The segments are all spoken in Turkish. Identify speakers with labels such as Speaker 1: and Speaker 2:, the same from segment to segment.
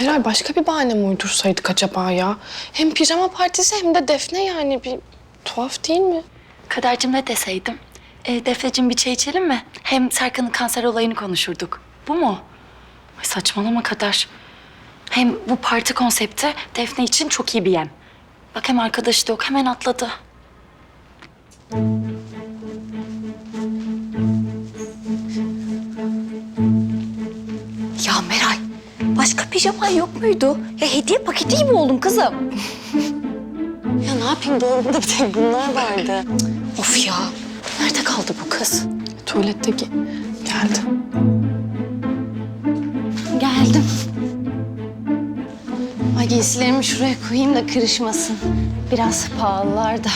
Speaker 1: Meral başka bir bahane mi uydursaydık acaba ya? Hem pijama partisi hem de Defne yani bir tuhaf değil mi?
Speaker 2: Kadercim ne deseydim? E, Defneciğim bir çay içelim mi? Hem Serkan'ın kanser olayını konuşurduk. Bu mu? Ay saçmalama Kader. Hem bu parti konsepti Defne için çok iyi bir yem. Bak hem arkadaşı da yok hemen atladı.
Speaker 3: Pijaman yok muydu? Ya hediye paketi gibi oldum kızım.
Speaker 1: Ya ne yapayım dolabımda bir tek bunlar vardı.
Speaker 3: Of ya, nerede kaldı bu kız?
Speaker 1: Tuvaletteki geldi.
Speaker 3: Geldim. Ay giysilerimi şuraya koyayım da kırışmasın. Biraz pahalılar da.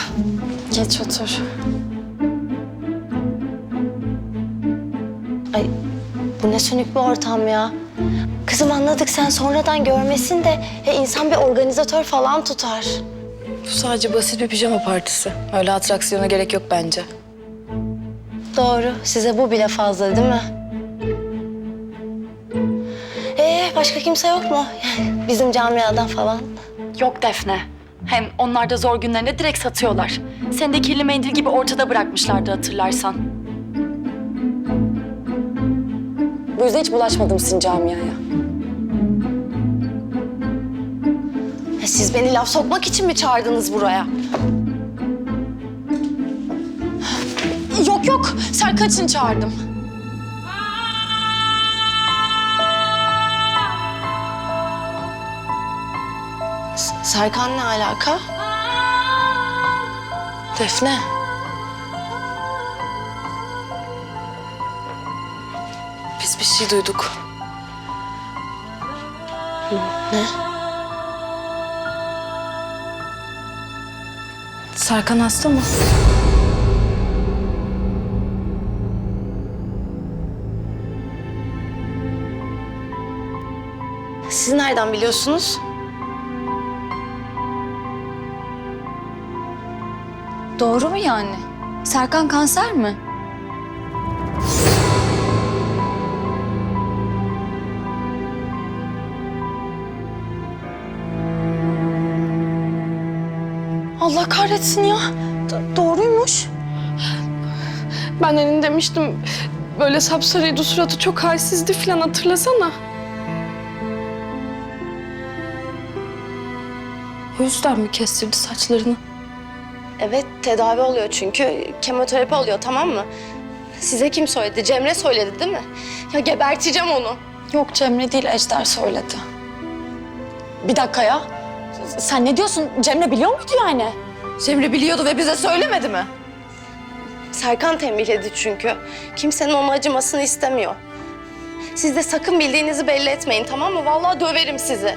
Speaker 1: Geç otur.
Speaker 3: Ay bu ne sönük bir ortam ya. Kızım anladık sen sonradan görmesin de ya insan bir organizatör falan tutar.
Speaker 4: Bu sadece basit bir pijama partisi. Öyle atraksiyona gerek yok bence.
Speaker 3: Doğru. Size bu bile fazla değil mi? Ee, başka kimse yok mu? Yani bizim camiadan falan.
Speaker 2: Yok Defne. Hem onlar da zor günlerinde direkt satıyorlar. Seni de kirli mendil gibi ortada bırakmışlardı hatırlarsan.
Speaker 4: Bu yüzden hiç bulaşmadım sizin camiaya.
Speaker 3: Siz beni laf sokmak için mi çağırdınız buraya?
Speaker 1: Yok yok Serkan için çağırdım.
Speaker 3: Serkan ne alaka?
Speaker 4: Defne. Biz bir şey duyduk.
Speaker 3: Ne?
Speaker 4: Serkan hasta mı?
Speaker 3: Siz nereden biliyorsunuz?
Speaker 5: Doğru mu yani? Serkan kanser mi?
Speaker 1: Allah kahretsin ya. D- doğruymuş. Ben elin demiştim böyle sapsarıydı suratı çok halsizdi falan hatırlasana.
Speaker 4: O yüzden mi kestirdi saçlarını?
Speaker 3: Evet, tedavi oluyor çünkü. Kemoterapi oluyor, tamam mı? Size kim söyledi? Cemre söyledi değil mi? Ya geberteceğim onu.
Speaker 5: Yok Cemre değil Ejder söyledi. Bir dakika ya. Sen ne diyorsun? Cemre biliyor muydu yani?
Speaker 4: Cemre biliyordu ve bize söylemedi mi?
Speaker 3: Serkan tembihledi çünkü. Kimsenin ona acımasını istemiyor. Siz de sakın bildiğinizi belli etmeyin, tamam mı? Vallahi döverim sizi.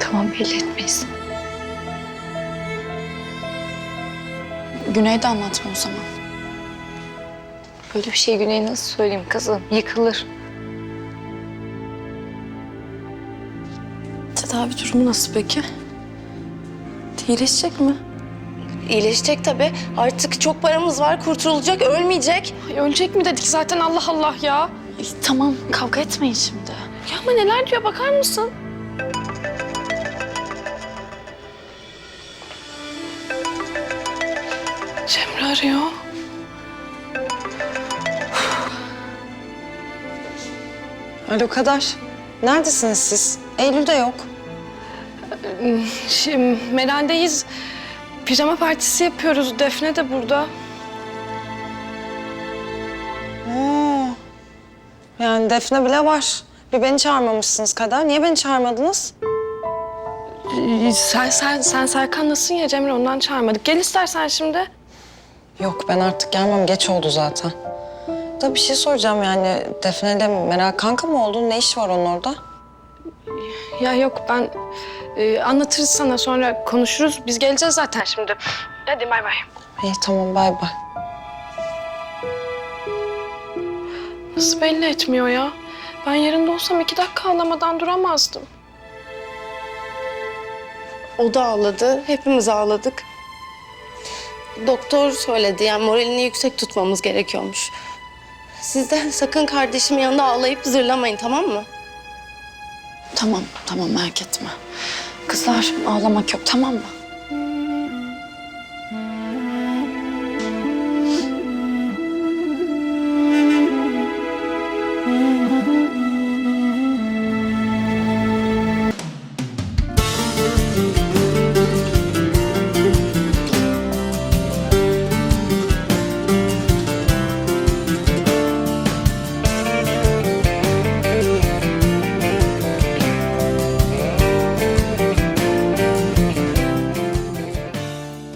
Speaker 5: Tamam belli etmeyiz. Güney de anlatma o zaman. Böyle bir şey Güney'e nasıl söyleyeyim kızım? Yıkılır.
Speaker 4: Tedavi durumu nasıl peki? İyileşecek mi?
Speaker 3: İyileşecek tabii. Artık çok paramız var, kurtulacak, ölmeyecek.
Speaker 1: Ay, ölecek mi dedik zaten Allah Allah ya.
Speaker 5: Ay, tamam kavga etmeyin şimdi.
Speaker 1: Ya ama neler diyor bakar mısın? Cemre arıyor.
Speaker 6: Alo Kadar. Neredesiniz siz? Eylül de yok.
Speaker 1: Şimdi Meral'deyiz. Pijama partisi yapıyoruz. Defne de burada.
Speaker 6: Oo. Yani Defne bile var. Bir beni çağırmamışsınız Kadar. Niye beni çağırmadınız?
Speaker 1: Sen, sen, sen Serkan'lasın ya Cemre ondan çağırmadık. Gel istersen şimdi.
Speaker 6: Yok ben artık gelmem. Geç oldu zaten. Da bir şey soracağım yani. Defne ile Meral kanka mı oldu? Ne iş var onun orada?
Speaker 1: Ya yok ben e, anlatırız sana sonra konuşuruz. Biz geleceğiz zaten şimdi. Hadi bay bay.
Speaker 6: İyi tamam bay bay.
Speaker 1: Nasıl belli etmiyor ya? Ben yerinde olsam iki dakika ağlamadan duramazdım.
Speaker 3: O da ağladı, hepimiz ağladık. Doktor söyledi yani moralini yüksek tutmamız gerekiyormuş. Siz de sakın kardeşimin yanında ağlayıp zırlamayın tamam mı?
Speaker 2: Tamam, tamam merak etme. Kızlar ağlamak yok tamam mı?